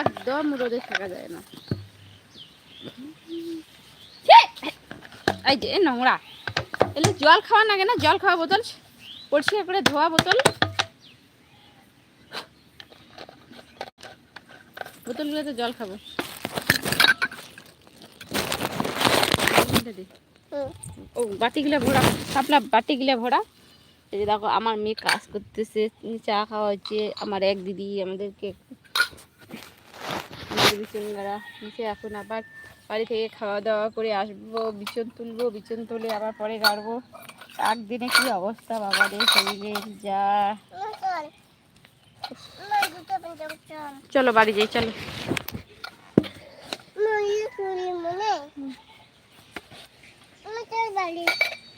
একদম রোদে থাকা যায় না। এই যে নোংরা। এলে জল খাওয়া লাগে না জল খাওয়া বোতল, পরিষ্কার করে ধোয়া বোতল। বোতলগুলোতে জল খাব। ও, বাটিগুলো ভরা সাপলা বাটিগুলো ভরা। এই যে দেখো, আমার মেয়ে কাজ করতেছে, চা খাওয়া হচ্ছে, আমার এক দিদি আমাদেরকে আমাদের বিছনগারা নিচে এখন আবার বাড়ি থেকে খাওয়া দাওয়া করে আসব, বিছন তুলবো, বিছন তুলে আবার পরে গাড়বো। একদিনে কি অবস্থা বাবা রে, শরীরের যা। চলো বাড়ি যাই, চলো।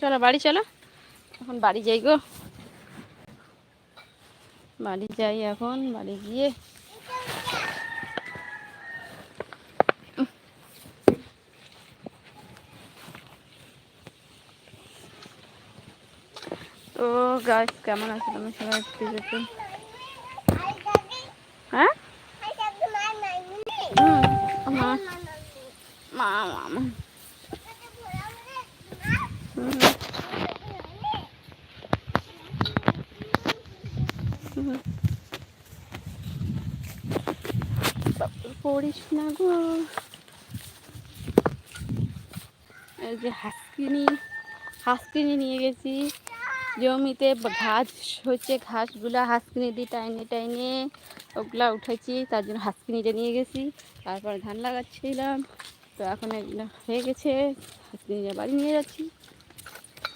চলো বাড়ি, চলো। এখন বাড়ি যাই গো। বাড়ি যাই এখন, বাড়ি গিয়ে তো গাছ কেমন আছে তুমি সবাই? একটু। হ্যাঁ? মা। মা মা পড়িস না গো। এই যে হাসকিনি হাসকিনি নিয়ে গেছি। জমিতে ঘাস হচ্ছে, ঘাসগুলা হাসকিনি দিয়ে টাইনে টাইনে ওগুলা উঠেছি, তার জন্য হাঁস হাসকিনিটা নিয়ে গেছি। তারপর ধান লাগাচ্ছিলাম, তো এখন এগুলো হয়ে গেছে হাসকিনিটা বাড়ি নিয়ে যাচ্ছি।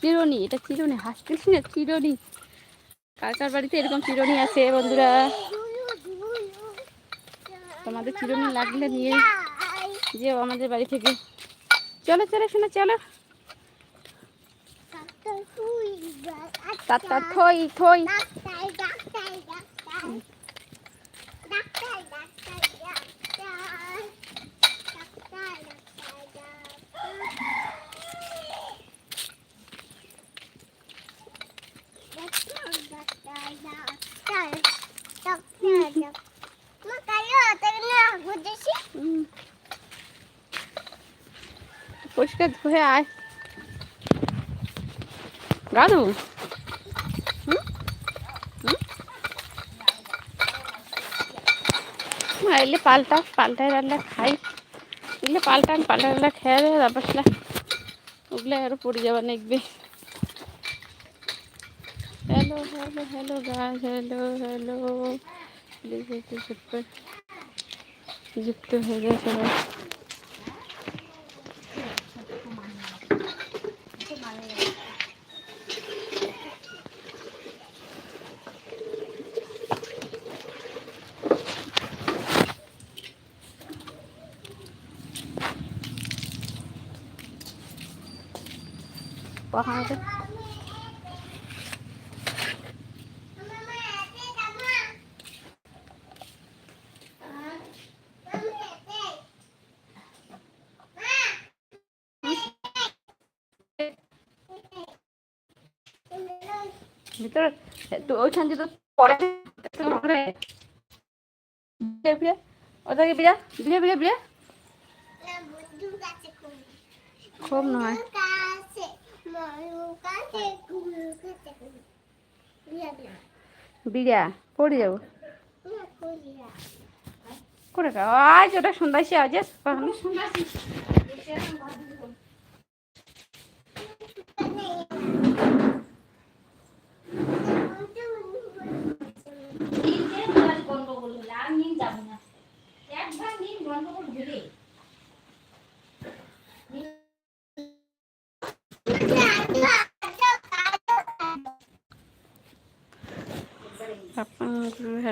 চিরনি, এটা চিরনি হাসকিনি না, চিরনি। কার কার বাড়িতে এরকম চিরনি আছে বন্ধুরা? তোমাদের চিরনি লাগলে নিয়ে যেও আমাদের বাড়ি থেকে। চলো চলো, শোনো, চলো। তার তার থই থই হুম। পরিষ্কার ধুয়ে আয় গা এলে পাল্টা পাল্টায় রাখলে খাই এগুলো পাল্টান পাল্টা রাখলে খেয়ে দেয় তারপর সেটা ওগুলো আরও পড়ে যাবার দেখবে হ্যালো হ্যালো হ্যালো গাছ হ্যালো হ্যালো প্লিজ একটু যুক্ত হয়ে যায় সবাই কখন ভিতরে তো ওইখান যে তো পরে ওটাকে বিড়া বিড়া বিড়া বিড়া খুব নয়। বিড়া পড়ে যাব। করে ওটা শুনতেছি আজ